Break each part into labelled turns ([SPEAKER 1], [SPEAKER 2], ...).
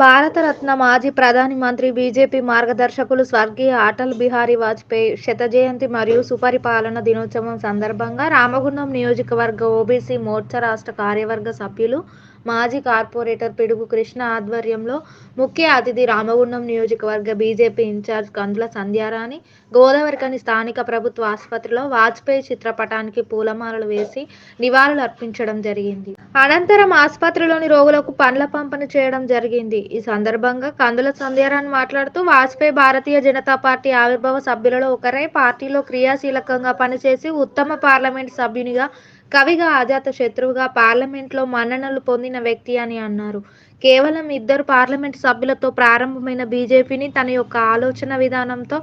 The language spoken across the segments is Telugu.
[SPEAKER 1] భారతరత్న మాజీ ప్రధాని మంత్రి బీజేపీ మార్గదర్శకులు స్వర్గీయ అటల్ బిహారీ వాజ్పేయి శత జయంతి మరియు సుపరిపాలన దినోత్సవం సందర్భంగా రామగుండం నియోజకవర్గ ఓబీసీ మోర్చా రాష్ట్ర కార్యవర్గ సభ్యులు మాజీ కార్పొరేటర్ పిడుగు కృష్ణ ఆధ్వర్యంలో ముఖ్య అతిథి రామగుండం నియోజకవర్గ బీజేపీ ఇన్ఛార్జ్ కందుల సంధ్యారాణి గోదావరికని స్థానిక ప్రభుత్వ ఆసుపత్రిలో వాజ్పేయి చిత్రపటానికి పూలమాలలు వేసి నివాళులు అర్పించడం జరిగింది. అనంతరం ఆసుపత్రిలోని రోగులకు పండ్ల పంపిణీ చేయడం జరిగింది. ఈ సందర్భంగా కందుల సంధ్యారాణి మాట్లాడుతూ వాజ్పేయి భారతీయ జనతా పార్టీ ఆవిర్భావ సభ్యులలో ఒకరై పార్టీలో క్రియాశీలకంగా పనిచేసి ఉత్తమ పార్లమెంట్ సభ్యునిగా కవిగా అజాత శత్రువుగా పార్లమెంట్లో మన్ననలు పొందిన వ్యక్తి అని అన్నారు. కేవలం ఇద్దరు పార్లమెంట్ సభ్యులతో ప్రారంభమైన బీజేపీని తన యొక్క ఆలోచన విధానంతో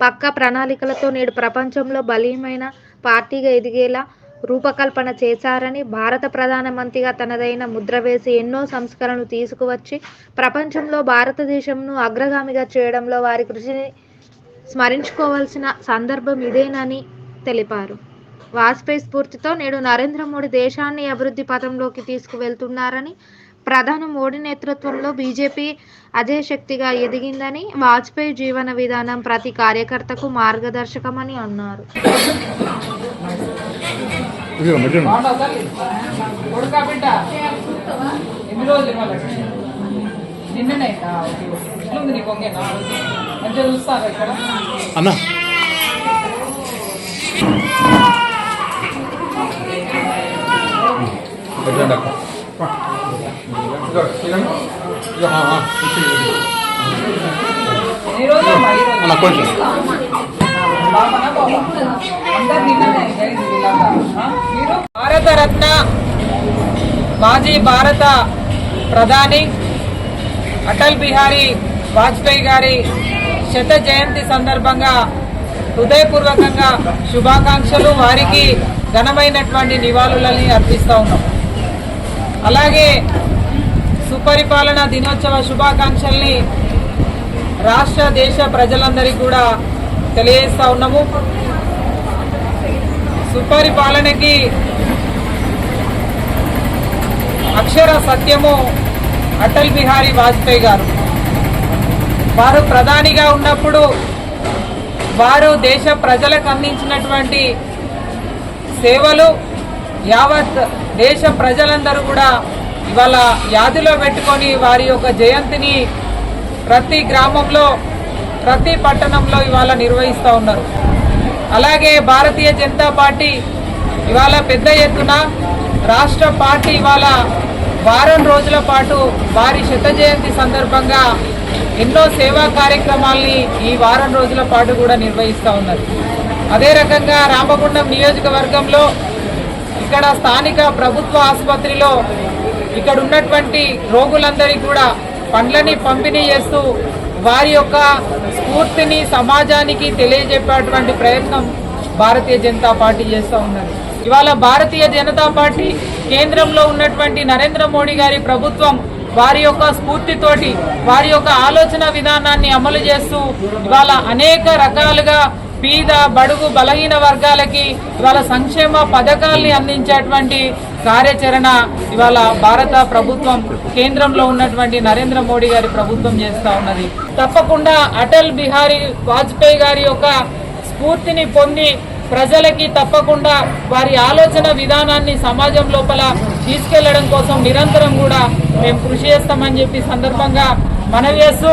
[SPEAKER 1] పక్క ప్రణాళికలతో నేడు ప్రపంచంలో బలీయమైన పార్టీగా ఎదిగేలా రూపకల్పన చేశారని భారత ప్రధానమంత్రిగా తనదైన ముద్ర వేసి ఎన్నో సంస్కరణలు తీసుకువచ్చి ప్రపంచంలో భారతదేశంను అగ్రగామిగా చేయడంలో వారి కృషిని స్మరించుకోవాల్సిన సందర్భం ఇదేనని తెలిపారు. వాజ్పేయి స్ఫూర్తితో నేడు నరేంద్ర మోడీ దేశాన్ని అభివృద్ధి పథంలోకి తీసుకువెళ్తున్నారని ప్రధాని మోడీ నేతృత్వంలో బీజేపీ అజయ శక్తిగా ఎదిగిందని వాజ్పేయి జీవన విధానం ప్రతి కార్యకర్తకు మార్గదర్శకమని అన్నారు.
[SPEAKER 2] కొంచెం
[SPEAKER 3] భారతరత్న మాజీ భారత ప్రధాని అటల్ బిహారీ వాజ్పేయి గారి శత జయంతి సందర్భంగా హృదయపూర్వకంగా శుభాకాంక్షలు వారికి ఘనమైనటువంటి నివాళులని అర్పిస్తూ ఉన్నాం అలాగే సుపరిపాలన దినోత్సవ శుభాకాంక్షల్ని రాష్ట్ర దేశ ప్రజలందరికీ కూడా తెలియజేస్తా ఉన్నాము. సుపరిపాలనకి అక్షర సత్యము అటల్ బిహారీ వాజ్పేయి గారు. వారు ప్రధానిగా ఉన్నప్పుడు వారు దేశ ప్రజలకు అందించినటువంటి సేవలు యావత్ దేశ ప్రజలందరూ కూడా ఇవాళ యాదిలో పెట్టుకొని వారి యొక్క జయంతిని ప్రతి గ్రామంలో ప్రతి పట్టణంలో ఇవాళ నిర్వహిస్తూ ఉన్నారు. అలాగే భారతీయ జనతా పార్టీ ఇవాళ పెద్ద ఎత్తున రాష్ట్ర పార్టీ ఇవాళ వారం రోజుల పాటు వారి శత జయంతి సందర్భంగా ఎన్నో సేవా కార్యక్రమాల్ని ఈ వారం రోజుల పాటు కూడా నిర్వహిస్తూ ఉన్నారు. అదే రకంగా రామగుండం నియోజకవర్గంలో ఇక్కడ స్థానిక ప్రభుత్వ ఆసుపత్రిలో ఇక్కడ ఉన్నటువంటి రోగులందరికీ కూడా పండ్లని పంపిణీ చేస్తూ వారి యొక్క స్ఫూర్తిని సమాజానికి తెలియజెప్పేటువంటి ప్రయత్నం భారతీయ జనతా పార్టీ చేస్తూ ఉన్నది. ఇవాళ భారతీయ జనతా పార్టీ కేంద్రంలో ఉన్నటువంటి నరేంద్ర మోడీ గారి ప్రభుత్వం వారి యొక్క స్ఫూర్తితోటి వారి యొక్క ఆలోచన విధానాన్ని అమలు చేస్తూ ఇవాళ అనేక రకాలుగా పేద బడుగు బలహీన వర్గాలకి ఇవాళ సంక్షేమ పథకాల్ని అందించేటువంటి కార్యాచరణ ఇవాళ భారత ప్రభుత్వం కేంద్రంలో ఉన్నటువంటి నరేంద్ర మోడీ గారి ప్రభుత్వం చేస్తా ఉన్నది. తప్పకుండా అటల్ బిహారీ వాజ్పేయి గారి యొక్క స్ఫూర్తిని పొంది ప్రజలకి తప్పకుండా వారి ఆలోచన విధానాన్ని సమాజం లోపల తీసుకెళ్ళడం కోసం నిరంతరం కూడా మేము కృషి చేస్తామని చెప్పి సందర్భంగా మనవి చేస్తూ